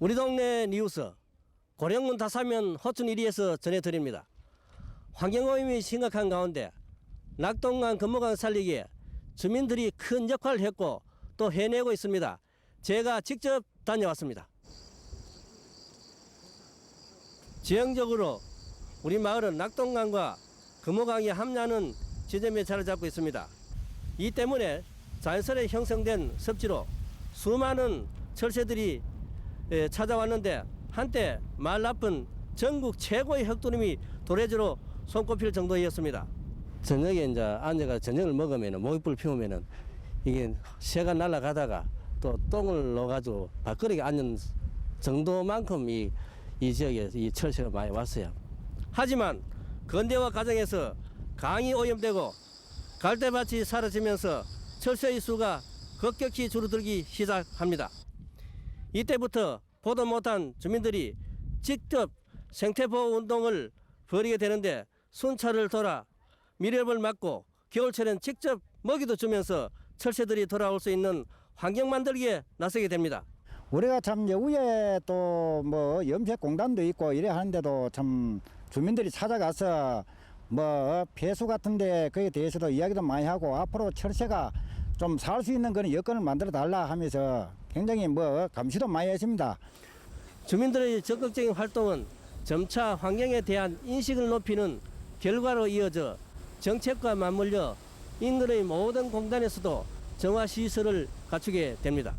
우리 동네 뉴스 고령군 다사면 호춘 1위에서 전해드립니다. 환경오염이 심각한 가운데 낙동강 금호강 살리기에 주민들이 큰 역할을 했고 또 해내고 있습니다. 제가 직접 다녀왔습니다. 지형적으로 우리 마을은 낙동강과 금호강이 함량하는 지점에 자리 잡고 있습니다. 이 때문에 자연스레 형성된 섭지로 수많은 철새들이 에, 찾아왔는데 한때 말 나쁜 전국 최고의 흑두름이 도래지로 손꼽힐 정도였습니다. 저녁에 이제 앉아가 저녁을 먹으면 모깃불 피우면은 이게 새가 날아가다가 또 똥을 넣어가지고 밥그릇에 앉는 정도만큼 이, 이 지역에 이 철새가 많이 왔어요. 하지만 근대화 과정에서 강이 오염되고 갈대밭이 사라지면서 철새의 수가 급격히 줄어들기 시작합니다. 이때부터 보도 못한 주민들이 직접 생태보호 운동을 벌이게 되는데 순찰을 돌아 미렵을 막고 겨울철엔 직접 먹이도 주면서 철새들이 돌아올 수 있는 환경 만들기에 나서게 됩니다. 우리가 참 여우에 또 뭐 염색 공단도 있고 이래 하는데도 참 주민들이 찾아가서 뭐 폐수 같은데 그에 대해서도 이야기도 많이 하고 앞으로 철새가 좀 살 수 있는 그런 여건을 만들어 달라 하면서 굉장히 뭐 감시도 많이 했습니다. 주민들의 적극적인 활동은 점차 환경에 대한 인식을 높이는 결과로 이어져 정책과 맞물려 인근의 모든 공단에서도 정화 시설을 갖추게 됩니다.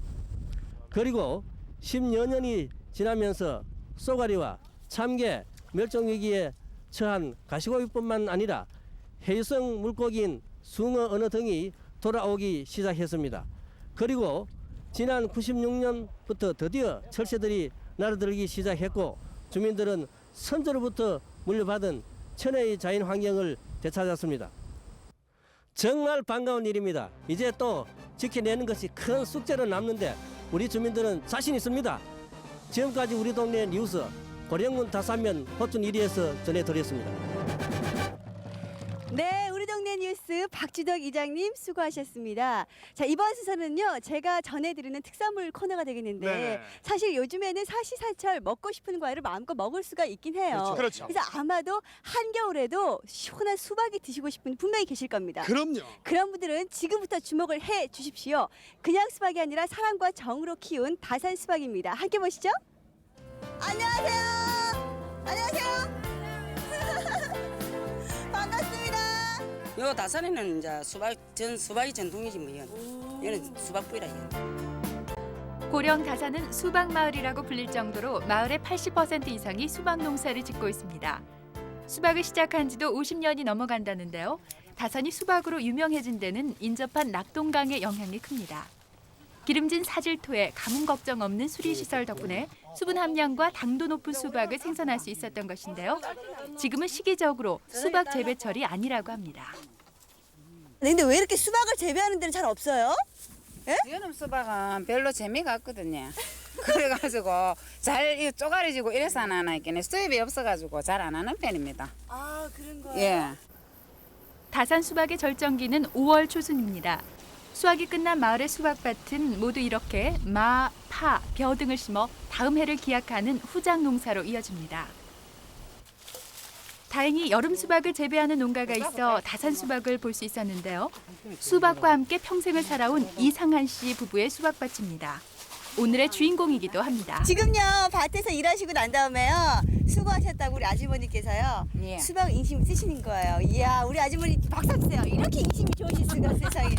그리고 10여 년이 지나면서 쏘가리와 참개 멸종 위기에 처한 가시고기뿐만 아니라 해유성 물고기인 숭어 언어 등이 돌아오기 시작했습니다. 그리고 지난 96년부터 드디어 철새들이 날아들기 시작했고 주민들은 선조로부터 물려받은 천혜의 자연 환경을 되찾았습니다. 정말 반가운 일입니다. 이제 또 지켜내는 것이 큰 숙제로 남는데 우리 주민들은 자신 있습니다. 지금까지 우리 동네 뉴스 고령군 다산면 호춘 1위에서 전해드렸습니다. 네, 우리 동네 뉴스 박지덕 이장님 수고하셨습니다. 자, 이번 수서는요, 제가 전해드리는 특산물 코너가 되겠는데, 네네. 사실 요즘에는 사시사철 먹고 싶은 과일을 마음껏 먹을 수가 있긴 해요. 그렇죠. 그래서 아마도 한겨울에도 시원한 수박이 드시고 싶은 분 분명히 계실 겁니다. 그럼요. 그런 분들은 지금부터 주목을 해 주십시오. 그냥 수박이 아니라 사랑과 정으로 키운 다산 수박입니다. 함께 보시죠. 안녕하세요. 안녕하세요. 요 다산에는 이제 수박 전 수박이 전통이지 뭐 이건. 얘는 수박뿌이라 이거. 고령 다산은 수박 마을이라고 불릴 정도로 마을의 80% 이상이 수박 농사를 짓고 있습니다. 수박을 시작한 지도 50년이 넘어간다는데요. 다산이 수박으로 유명해진 데는 인접한 낙동강의 영향이 큽니다. 기름진 사질토에 가뭄 걱정 없는 수리 시설 덕분에 수분 함량과 당도 높은 수박을 생산할 수 있었던 것인데요. 지금은 시기적으로 수박 재배철이 아니라고 합니다. 네, 근데 왜 이렇게 수박을 재배하는 데는 잘 없어요? 여름 수박은 별로 재미가 없거든요. 그래가지고 잘 이거 쪼가리지고 이래서 안 하나 있겠네. 수입이 없어가지고 잘 안 하는 편입니다. 아, 그런 거요? 예. 다산 수박의 절정기는 5월 초순입니다. 수확이 끝난 마을의 수박밭은 모두 이렇게 마, 파, 벼 등을 심어 다음 해를 기약하는 후작 농사로 이어집니다. 다행히 여름 수박을 재배하는 농가가 있어 다산 수박을 볼 수 있었는데요. 수박과 함께 평생을 살아온 이상한 씨 부부의 수박밭입니다. 오늘의 주인공이기도 합니다. 지금요 밭에서 일하시고 난 다음에요 수고하셨다고 우리 아주머니께서요 예. 수박 인심 쓰시는 거예요. 이야 우리 아주머니 박수 주세요. 이렇게 인심이 좋으실 수가 세상에.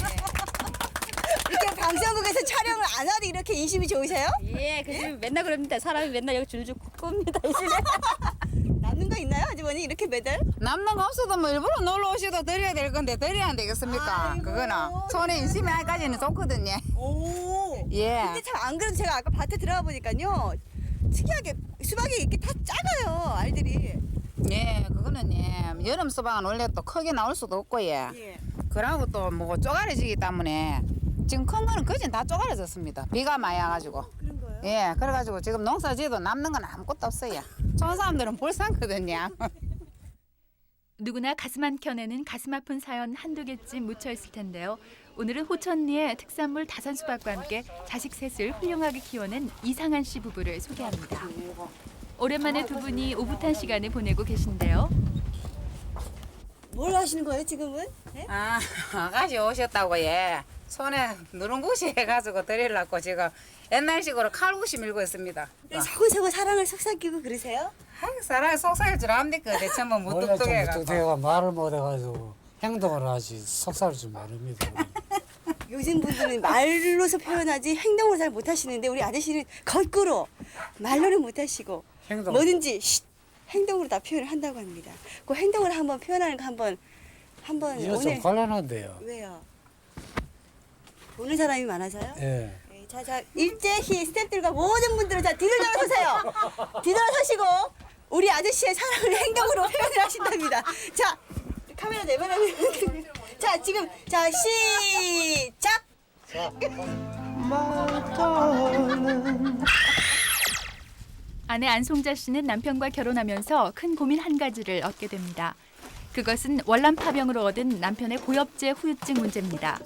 방송국에서 촬영을 안 와도 이렇게 인심이 좋으세요? 예, 그 집에 맨날 그럽니다. 사람이 맨날 여기 줄줄 굽니다. 이 집에. 남는 거 있나요 아주머니 이렇게 매달? 남는 거 없어도 뭐 일부러 놀러 오셔도 드려야 될 건데 드려야 안 되겠습니까? 아이고. 그거는 손에 인심이 하기까지는 좋거든요. 오. 예. 근데 참 안 그래도 제가 아까 밭에 들어가 보니까요 특이하게 수박이 이렇게 다 작아요 알들이. 예, 그거는 예. 여름 수박은 원래 또 크게 나올 수도 없고 예. 예. 그러고 또 뭐 쪼가리지기 때문에 지금 큰 거는 거진 다 쪼가려졌습니다. 비가 많이 와가지고. 그런 거요? 예, 그래가지고 지금 농사 지어도 남는 건 아무것도 없어요. 좋은 사람들은 볼상거든요. 누구나 가슴 한 켠에는 가슴 아픈 사연 한두 개쯤 묻혀 있을 텐데요. 오늘은 호천리의 특산물 다산 수박과 함께 자식 셋을 훌륭하게 키워낸 이상한 씨 부부를 소개합니다. 오랜만에 두 분이 오붓한 시간을 보내고 계신데요. 뭘 하시는 거예요 지금은? 네? 아, 아가씨 오셨다고 예. 손에 누룽구시 해가지고 드리려고 지금 옛날식으로 칼국시 밀고 있습니다. 서구서구 사랑을 속삭이고 그러세요? 아이, 사람이 속삭일 줄 압니까? 대체 뭐 원래 좀 무뚝뚝해가지고. 무뚝뚝해가 말을 못해가지고 행동을 하지 속살을 좀 모릅니다. 요즘 분들은 말로서 표현하지 행동으로 잘 못하시는데 우리 아저씨는 거꾸로 말로는 못하시고 행동. 뭐든지 쉿, 행동으로 다 표현을 한다고 합니다. 그 행동을 한번 표현하는 거 한번 한번 이거 오늘 좀 곤란한데요. 왜요? 보는 사람이 많아서요? 예. 네, 자, 자, 일제히 스태프들과 모든 분들은 자 뒤를 돌아서세요. 뒤돌아서시고 우리 아저씨의 사랑을 행동으로 표현을 하신답니다. 자, 카메라 내버려면 자 지금 자 시작. 아내 안송자 씨는 남편과 결혼하면서 큰 고민 한 가지를 얻게 됩니다. 그것은 월남 파병으로 얻은 남편의 고엽제 후유증 문제입니다.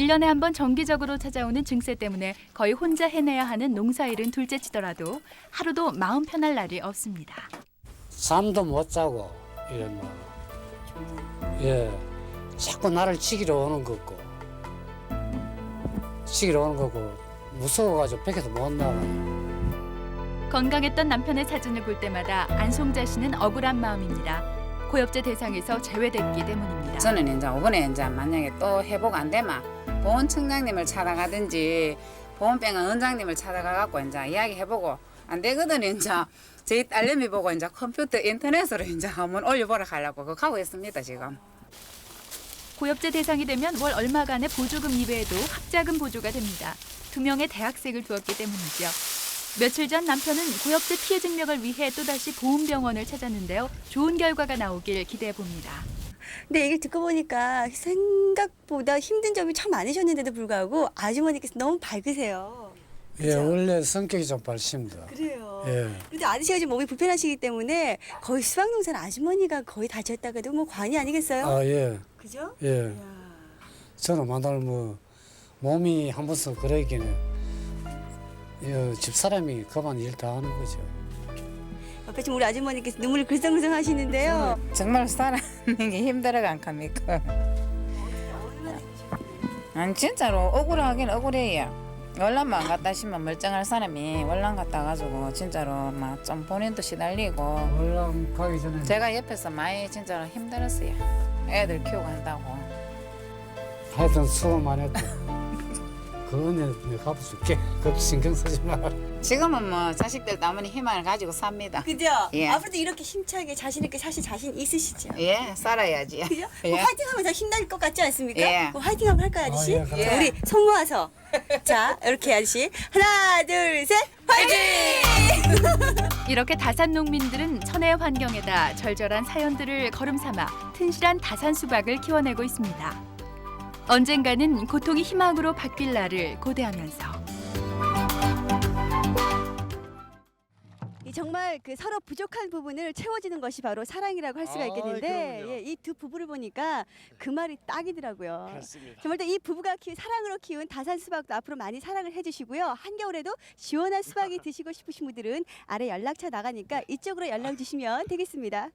1년에 한 번 정기적으로 찾아오는 증세 때문에 거의 혼자 해내야 하는 농사일은 둘째치더라도 하루도 마음 편할 날이 없습니다. 잠도 못 자고 이러면 예 자꾸 나를 치기로 오는 거고 치기로 오는 거고 무서워가지고 밖에서 못 나가요. 건강했던 남편의 사진을 볼 때마다 안송자 씨는 억울한 마음입니다. 고엽제 대상에서 제외됐기 때문입니다. 저는 이제 이번에 이제 만약에 또 회복 안 되면 보훈 청장님을 찾아가든지 보훈병원 원장님을 찾아가갖고 이제 이야기해보고 안 되거든 이제 저희 딸내미 보고 이제 컴퓨터 인터넷으로 이제 한번 올려보라 하려고 그거 하고 있습니다 지금. 고엽제 대상이 되면 월 얼마간의 보조금 이외에도 학자금 보조가 됩니다. 두 명의 대학생을 두었기 때문이죠. 며칠 전 남편은 고엽제 피해 증명을 위해 또다시 보훈병원을 찾았는데요. 좋은 결과가 나오길 기대해 봅니다. 근데 얘기를 듣고 보니까 생각보다 힘든 점이 참 많으셨는데도 불구하고 아주머니께서 너무 밝으세요. 예 원래 성격이 좀 밝습니다. 그래요. 예. 근데 아저씨가 지금 몸이 불편하시기 때문에 거의 수박농사는 아주머니가 거의 다 지었다고 해도 뭐 관이 아니겠어요? 아 예. 그죠? 예. 이야. 저는 만날 뭐 몸이 한 번씩 그러기는 예, 집사람이 그만 일 다 하는 거죠. 옆에 지금 우리 아주머니께서 눈물을 글썽글썽 하시는데요. 정말 사는 게 힘들어가 안 갑니까? 아니 진짜로 억울하긴 억울해요. 월남만 갔다 싶으면 멀쩡할 사람이 월남 갔다 가지고 진짜로 막 좀 본인도 시달리고 월남 가기 전에 제가 옆에서 많이 진짜로 힘들었어요. 애들 키우고 한다고. 하여튼 수고 많이 했고 그거는 내가 갚아줄게 그 신경 쓰지 마 지금은 뭐 자식들 아무리 희망을 가지고 삽니다. 그죠? 예. 앞으로도 이렇게 힘차게 자신 있게 사실 자신 있으시죠? 예, 살아야지. 그죠? 예. 뭐 화이팅하면 더 힘날 것 같지 않습니까? 예. 뭐 화이팅 한번 할까요, 아저씨? 아, 예, 자, 우리 손 모아서 자 이렇게 아저씨 하나 둘 셋 화이팅! 이렇게 다산 농민들은 천혜의 환경에다 절절한 사연들을 걸음삼아 튼실한 다산 수박을 키워내고 있습니다. 언젠가는 고통이 희망으로 바뀔 날을 고대하면서 이 정말 그 서로 부족한 부분을 채워주는 것이 바로 사랑이라고 할 수가 아, 있겠는데 그럼요. 예, 이 두 부부를 보니까 그 말이 딱이더라고요. 그렇습니다. 정말 또이 부부가 키 사랑으로 키운 다산 수박도 앞으로 많이 사랑을 해주시고요. 한겨울에도 시원한 수박이 드시고 싶으신 분들은 아래 연락처 나가니까 이쪽으로 연락 주시면 되겠습니다.